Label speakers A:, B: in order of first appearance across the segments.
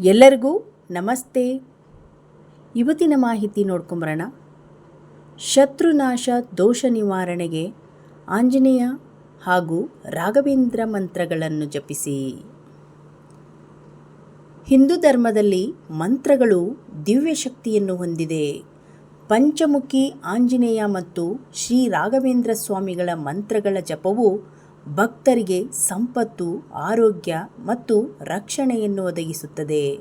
A: ಎಲ್ಲರಿಗೂ ನಮಸ್ತೆ. ಇವತ್ತಿನ ಮಾಹಿತಿ ನೋಡ್ಕೊಂಬರೋಣ. ಶತ್ರುನಾಶ ದೋಷ ನಿವಾರಣೆಗೆ ಆಂಜನೇಯ ಹಾಗೂ ರಾಘವೇಂದ್ರ ಮಂತ್ರಗಳನ್ನು ಜಪಿಸಿ. ಹಿಂದೂ ಧರ್ಮದಲ್ಲಿ ಮಂತ್ರಗಳು ದಿವ್ಯ ಶಕ್ತಿಯನ್ನು ಹೊಂದಿದೆ. ಪಂಚಮುಖಿ ಆಂಜನೇಯ ಮತ್ತು ಶ್ರೀ ರಾಘವೇಂದ್ರ ಸ್ವಾಮಿಗಳ ಮಂತ್ರಗಳ ಜಪವು ಭಕ್ತರಿಗೆ ಸಂಪತ್ತು, ಆರೋಗ್ಯ ಮತ್ತು ರಕ್ಷಣೆಯನ್ನು ಒದಗಿಸುತ್ತದೆ.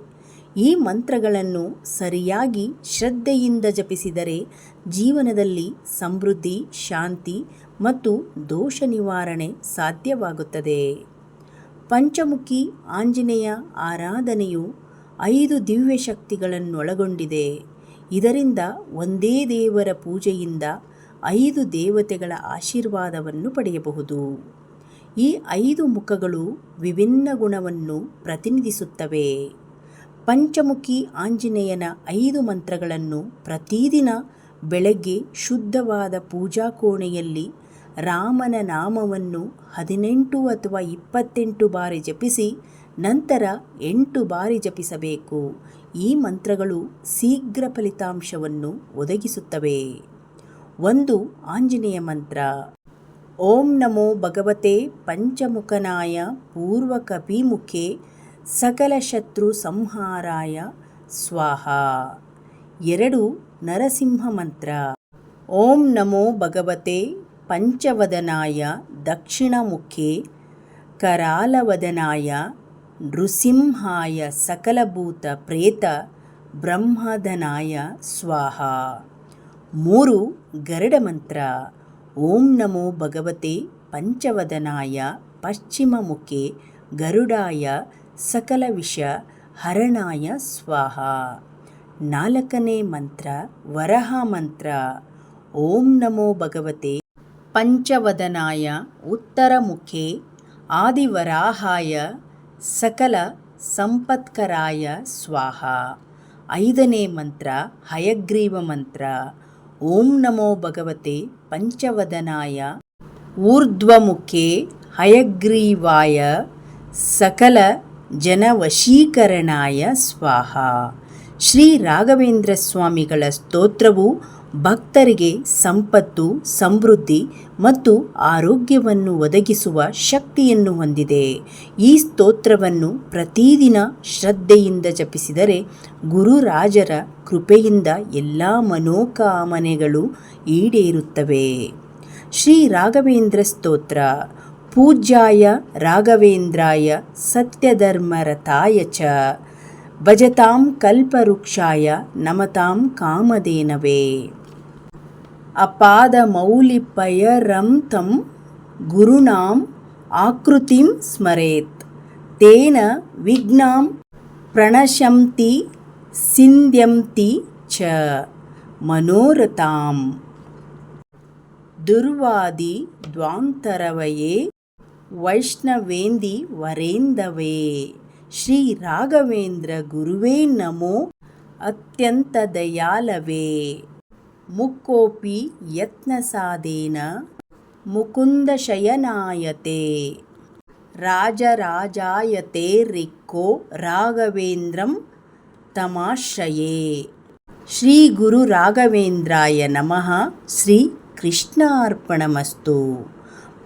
A: ಈ ಮಂತ್ರಗಳನ್ನು ಸರಿಯಾಗಿ ಶ್ರದ್ಧೆಯಿಂದ ಜಪಿಸಿದರೆ ಜೀವನದಲ್ಲಿ ಸಮೃದ್ಧಿ, ಶಾಂತಿ ಮತ್ತು ದೋಷ ನಿವಾರಣೆ ಸಾಧ್ಯವಾಗುತ್ತದೆ. ಪಂಚಮುಖಿ ಆಂಜನೇಯ ಆರಾಧನೆಯು ಐದು ದಿವ್ಯ ಶಕ್ತಿಗಳನ್ನೊಳಗೊಂಡಿದೆ. ಇದರಿಂದ ಒಂದೇ ದೇವರ ಪೂಜೆಯಿಂದ ಐದು ದೇವತೆಗಳ ಆಶೀರ್ವಾದವನ್ನು ಪಡೆಯಬಹುದು. ಈ ಐದು ಮುಖಗಳು ವಿಭಿನ್ನ ಗುಣವನ್ನು ಪ್ರತಿನಿಧಿಸುತ್ತವೆ. ಪಂಚಮುಖಿ ಆಂಜನೇಯನ ಐದು ಮಂತ್ರಗಳನ್ನು ಪ್ರತಿದಿನ ಬೆಳಗ್ಗೆ ಶುದ್ಧವಾದ ಪೂಜಾ ಕೋಣೆಯಲ್ಲಿ ರಾಮನ ನಾಮವನ್ನು ಹದಿನೆಂಟು ಅಥವಾ ಇಪ್ಪತ್ತೆಂಟು ಬಾರಿ ಜಪಿಸಿ ನಂತರ ಎಂಟು ಬಾರಿ ಜಪಿಸಬೇಕು. ಈ ಮಂತ್ರಗಳು ಶೀಘ್ರ ಫಲಿತಾಂಶವನ್ನು ಒದಗಿಸುತ್ತವೆ. ಒಂದು ಆಂಜನೇಯ ಮಂತ್ರ. ಓಂ ನಮೋ ಭಗವತೆ ಪಂಚಮುಖನಾಯ ಪೂರ್ವಕಪಿಮುಖೆ ಸಕಲಶತ್ರು ಸಂಹಾರಾಯ. ಸ್ವಾಹ. ಎರಡು ನರಸಿಂಹ ಮಂತ್ರ. ಓಂ ನಮೋ ಭಗವತೆ ಪಂಚವದನಾಯ ದಕ್ಷಿಣಮುಖೆ ಕರಾಲವದನಾಯ ನೃಸಿಂಹಾಯ ಸಕಲಭೂತ ಪ್ರೇತ ಬ್ರಹ್ಮದನಾಯ ಸ್ವಾಹ. ಮೂರು ಗರುಡ ಮಂತ್ರ. ಓಂ ನಮೋ ಭಗವತೆ ಪಂಚವದನಾಯ ಪಶ್ಚಿಮಮುಖೆ ಗರುಡಾಯ ಸಕಲ ವಿಷ ಹರಣಾಯ ಸ್ವಾಹ. ನಾಲ್ಕನೇ ಮಂತ್ರ, ವರಹ ಮಂತ್ರ. ಓಂ ನಮೋ ಭಗವತೆ ಪಂಚವದನಾಯ ಉತ್ತರಮುಖೆ ಆದಿವರಾಹಾಯ ಸಕಲ ಸಂಪತ್ಕರಾಯ ಸ್ವಾಹ. ಐದನೇ ಮಂತ್ರ, ಹಯಗ್ರೀವ ಮಂತ್ರ. ಓಂ ನಮೋ ಭಗವತೆ ಪಂಚವದನಾಯ ಊರ್ಧ್ವಮುಖೆ ಹಯಗ್ರೀವಾಯ ಸಕಲ ಜನವಶೀಕರಣಾಯ ಸ್ವಾಹ ಶ್ರೀ ರಾಘವೇಂದ್ರ ಸ್ವಾಮಿಗಳ ಸ್ತೋತ್ರವು ಭಕ್ತರಿಗೆ ಸಂಪತ್ತು, ಸಮೃದ್ಧಿ ಮತ್ತು ಆರೋಗ್ಯವನ್ನು ಒದಗಿಸುವ ಶಕ್ತಿಯನ್ನು ಹೊಂದಿದೆ. ಈ ಸ್ತೋತ್ರವನ್ನು ಪ್ರತಿದಿನ ಶ್ರದ್ಧೆಯಿಂದ ಜಪಿಸಿದರೆ ಗುರುರಾಜರ ಕೃಪೆಯಿಂದ ಎಲ್ಲ ಮನೋಕಾಮನೆಗಳು ಈಡೇರುತ್ತವೆ. ಶ್ರೀ ರಾಘವೇಂದ್ರ ಸ್ತೋತ್ರ, ಪೂಜ್ಯಾಯ ರಾಘವೇಂದ್ರಾಯ ಸತ್ಯಧರ್ಮರಥಾಯ ಚ, ಭಜತಾಂ ಕಲ್ಪವೃಕ್ಷಾಯ ನಮತಾಂ ಕಾಮಧೇನವೇ. अपादमौलिपयरं तं गुरुणाम् आकृतिं स्मरेत् तेन विघ्नां प्रणशन्ति सिन्ध्यन्ति च मनोरताम् दुर्वादिद्वान्तरवये वैष्णवेन्दिवरेन्दवे श्रीराघवेन्द्रगुरुवे नमो अत्यन्तदयालवे ಮುಕ್ಕೋಪಿ ಯತ್ನಸಾದೇನ ಮುಕುಂದಶಯನಾಯತೆ. ರಾಜರಾಜಾಯತೆ ರಿಕ್ಕೋ ರಾಘವೇಂದ್ರಂ ತಮಾಶ್ರಯೇ. ಶ್ರೀ ಗುರು ರಾಘವೇಂದ್ರಾಯ ನಮಃ. ಶ್ರೀ ಕೃಷ್ಣಾರ್ಪಣಮಸ್ತು.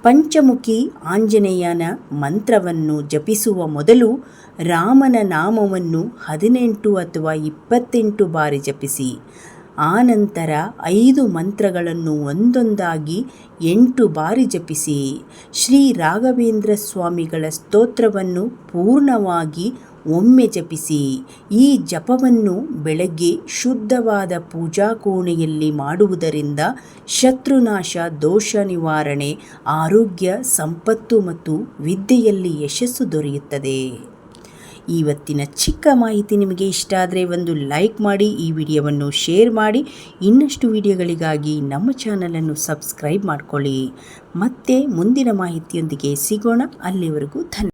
A: ಪಂಚಮುಖಿ ಆಂಜನೇಯನ ಮಂತ್ರವನ್ನು ಜಪಿಸುವ ಮೊದಲು ರಾಮನ ನಾಮವನ್ನು ಹದಿನೆಂಟು ಅಥವಾ ಇಪ್ಪತ್ತೆಂಟು ಬಾರಿ ಜಪಿಸಿ. ಆನಂತರ ಐದು ಮಂತ್ರಗಳನ್ನು ಒಂದೊಂದಾಗಿ ಎಂಟು ಬಾರಿ ಜಪಿಸಿ. ಶ್ರೀ ರಾಘವೇಂದ್ರ ಸ್ವಾಮಿಗಳ ಸ್ತೋತ್ರವನ್ನು ಪೂರ್ಣವಾಗಿ ಒಮ್ಮೆ ಜಪಿಸಿ. ಈ ಜಪವನ್ನು ಬೆಳಗ್ಗೆ ಶುದ್ಧವಾದ ಪೂಜಾ ಕೋಣೆಯಲ್ಲಿ ಮಾಡುವುದರಿಂದ ಶತ್ರುನಾಶ, ದೋಷ ನಿವಾರಣೆ, ಆರೋಗ್ಯ, ಸಂಪತ್ತು ಮತ್ತು ವಿದ್ಯೆಯಲ್ಲಿ ಯಶಸ್ಸು ದೊರೆಯುತ್ತದೆ. ಇವತ್ತಿನ ಚಿಕ್ಕ ಮಾಹಿತಿ ನಿಮಗೆ ಇಷ್ಟ ಆದರೆ ಒಂದು ಲೈಕ್ ಮಾಡಿ, ಈ ವಿಡಿಯೋವನ್ನು ಶೇರ್ ಮಾಡಿ. ಇನ್ನಷ್ಟು ವಿಡಿಯೋಗಳಿಗಾಗಿ ನಮ್ಮ ಚಾನಲನ್ನು ಸಬ್ಸ್ಕ್ರೈಬ್ ಮಾಡಿಕೊಳ್ಳಿ. ಮತ್ತೆ ಮುಂದಿನ ಮಾಹಿತಿಯೊಂದಿಗೆ ಸಿಗೋಣ. ಅಲ್ಲಿವರೆಗೂ ಧನ್ಯ